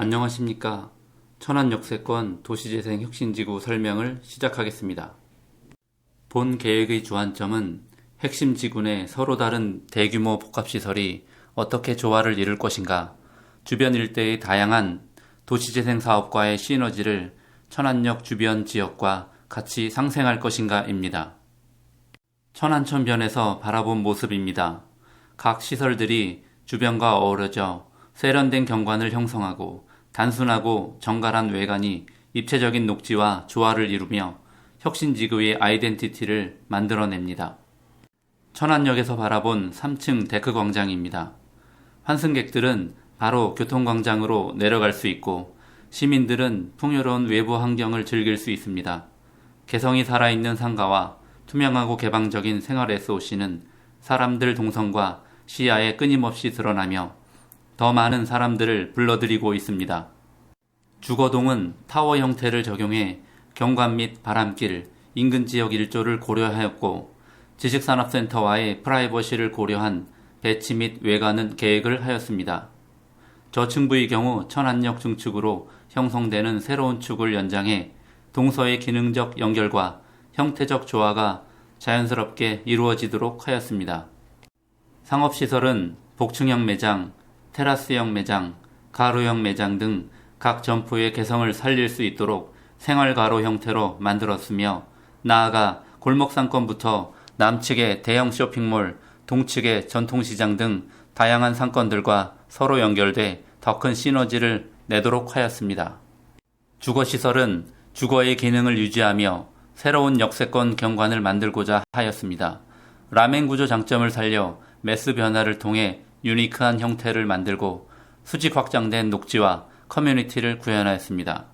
안녕하십니까. 천안역세권 도시재생 혁신지구 설명을 시작하겠습니다. 본 계획의 주안점은 핵심 지구 내 서로 다른 대규모 복합시설이 어떻게 조화를 이룰 것인가, 주변 일대의 다양한 도시재생 사업과의 시너지를 천안역 주변 지역과 같이 상생할 것인가입니다. 천안천변에서 바라본 모습입니다. 각 시설들이 주변과 어우러져 세련된 경관을 형성하고 단순하고 정갈한 외관이 입체적인 녹지와 조화를 이루며 혁신지구의 아이덴티티를 만들어냅니다. 천안역에서 바라본 3층 데크 광장입니다. 환승객들은 바로 교통광장으로 내려갈 수 있고 시민들은 풍요로운 외부 환경을 즐길 수 있습니다. 개성이 살아있는 상가와 투명하고 개방적인 생활 SOC는 사람들 동선과 시야에 끊임없이 드러나며 더 많은 사람들을 불러들이고 있습니다. 주거동은 타워 형태를 적용해 경관 및 바람길, 인근 지역 일조를 고려하였고 지식산업센터와의 프라이버시를 고려한 배치 및 외관은 계획을 하였습니다. 저층부의 경우 천안역 중축으로 형성되는 새로운 축을 연장해 동서의 기능적 연결과 형태적 조화가 자연스럽게 이루어지도록 하였습니다. 상업시설은 복층형 매장, 테라스형 매장, 가로형 매장 등 각 점포의 개성을 살릴 수 있도록 생활 가로 형태로 만들었으며 나아가 골목 상권부터 남측의 대형 쇼핑몰, 동측의 전통시장 등 다양한 상권들과 서로 연결돼 더 큰 시너지를 내도록 하였습니다. 주거시설은 주거의 기능을 유지하며 새로운 역세권 경관을 만들고자 하였습니다. 라멘 구조 장점을 살려 매스 변화를 통해 유니크한 형태를 만들고 수직 확장된 녹지와 커뮤니티를 구현하였습니다.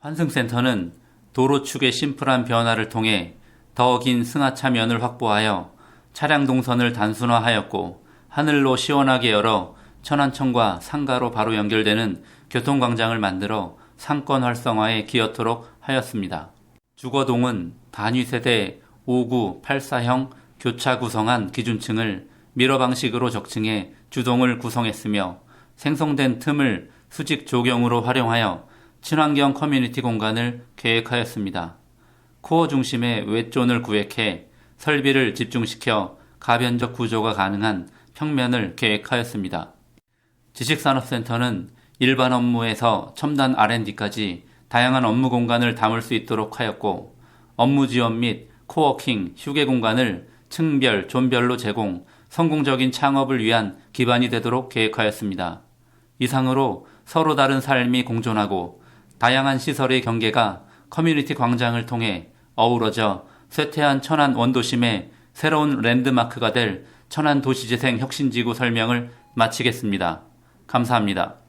환승센터는 도로 축의 심플한 변화를 통해 더 긴 승하 차면을 확보하여 차량 동선을 단순화하였고 하늘로 시원하게 열어 천안청과 상가로 바로 연결되는 교통광장을 만들어 상권 활성화에 기여토록 하였습니다. 주거동은 단위 세대 5구 84형 교차 구성한 기준층을 미러 방식으로 적층해 주동을 구성했으며 생성된 틈을 수직 조경으로 활용하여 친환경 커뮤니티 공간을 계획하였습니다. 코어 중심의 외존을 구획해 설비를 집중시켜 가변적 구조가 가능한 평면을 계획하였습니다. 지식산업센터는 일반 업무에서 첨단 R&D까지 다양한 업무 공간을 담을 수 있도록 하였고 업무 지원 및 코워킹, 휴게 공간을 층별, 존별로 제공, 성공적인 창업을 위한 기반이 되도록 계획하였습니다. 이상으로 서로 다른 삶이 공존하고 다양한 시설의 경계가 커뮤니티 광장을 통해 어우러져 쇠퇴한 천안 원도심의 새로운 랜드마크가 될 천안 도시재생 혁신지구 설명을 마치겠습니다. 감사합니다.